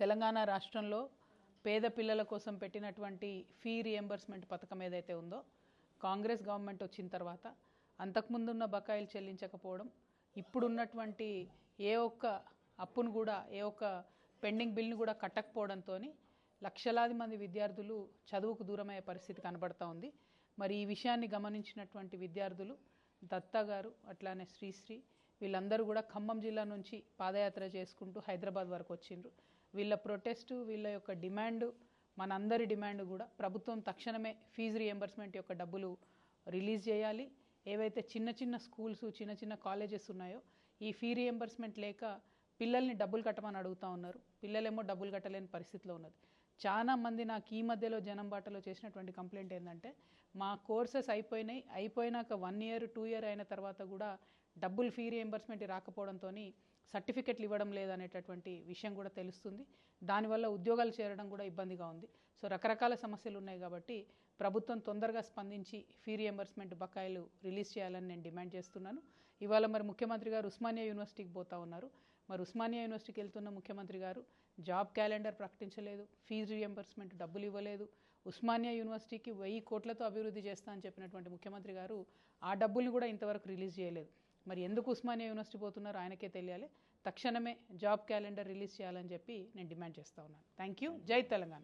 తెలంగాణ రాష్ట్రంలో పేద పిల్లల కోసం పెట్టినటువంటి ఫీ రియంబర్స్మెంట్ పథకం ఏదైతే ఉందో కాంగ్రెస్ గవర్నమెంట్ వచ్చిన తర్వాత అంతకుముందున్న బకాయిలు చెల్లించకపోవడం ఇప్పుడున్నటువంటి ఏ ఒక్క అప్పును కూడా ఏ ఒక్క పెండింగ్ బిల్ని కూడా కట్టకపోవడంతో లక్షలాది మంది విద్యార్థులు చదువుకు దూరమయ్యే పరిస్థితి కనబడతా ఉంది. మరి ఈ విషయాన్ని గమనించినటువంటి విద్యార్థులు దత్తా గారు అట్లానే శ్రీశ్రీ వీళ్ళందరూ కూడా ఖమ్మం జిల్లా నుంచి పాదయాత్ర చేసుకుంటూ హైదరాబాద్ వరకు వచ్చిండ్రు. వీళ్ళ ప్రొటెస్ట్ వీళ్ళ యొక్క డిమాండ్ మనందరి డిమాండ్ కూడా ప్రభుత్వం తక్షణమే ఫీజు రియంబర్స్మెంట్ యొక్క డబ్బులు రిలీజ్ చేయాలి. ఏవైతే చిన్న చిన్న స్కూల్స్ చిన్న చిన్న కాలేజెస్ ఉన్నాయో ఈ ఫీ రియంబర్స్మెంట్ లేక పిల్లల్ని డబ్బులు కట్టమని అడుగుతా ఉన్నారు. పిల్లలేమో డబ్బులు కట్టలేని పరిస్థితిలో ఉన్నది. చాలా మంది నాకు ఈ మధ్యలో జనం బాటలో చేసినటువంటి కంప్లైంట్ ఏంటంటే మా కోర్సెస్ అయిపోయినాయి అయిపోయినాక వన్ ఇయర్ టూ ఇయర్ అయిన తర్వాత కూడా డబ్బులు ఫీ రియంబర్స్మెంట్ రాకపోవడంతో సర్టిఫికెట్లు ఇవ్వడం లేదనేటటువంటి విషయం కూడా తెలుస్తుంది. దానివల్ల ఉద్యోగాలు చేరడం కూడా ఇబ్బందిగా ఉంది. సో రకరకాల సమస్యలు ఉన్నాయి కాబట్టి ప్రభుత్వం తొందరగా స్పందించి ఫీ రియంబర్స్మెంట్ బకాయిలు రిలీజ్ చేయాలని నేను డిమాండ్ చేస్తున్నాను. ఇవాళ మరి ముఖ్యమంత్రి గారు ఉస్మానియా యూనివర్సిటీకి పోతా ఉన్నారు. మరి ఉస్మానియా యూనివర్సిటీకి వెళ్తున్న ముఖ్యమంత్రి గారు జాబ్ క్యాలెండర్ ప్రకటించలేదు ఫీజు రియంబర్స్మెంట్ డబ్బులు ఇవ్వలేదు. ఉస్మానియా యూనివర్సిటీకి వెయ్యి కోట్లతో అభివృద్ధి చేస్తా అని చెప్పినటువంటి ముఖ్యమంత్రి గారు ఆ డబ్బుల్ని కూడా ఇంతవరకు రిలీజ్ చేయలేదు. మరి ఎందుకు ఉస్మానియా యూనివర్సిటీ పోతున్నారో ఆయనకే తెలియాలి. తక్షణమే జాబ్ క్యాలెండర్ రిలీజ్ చేయాలని చెప్పి నేను డిమాండ్ చేస్తా ఉన్నాను. థ్యాంక్ యూ జై తెలంగాణ.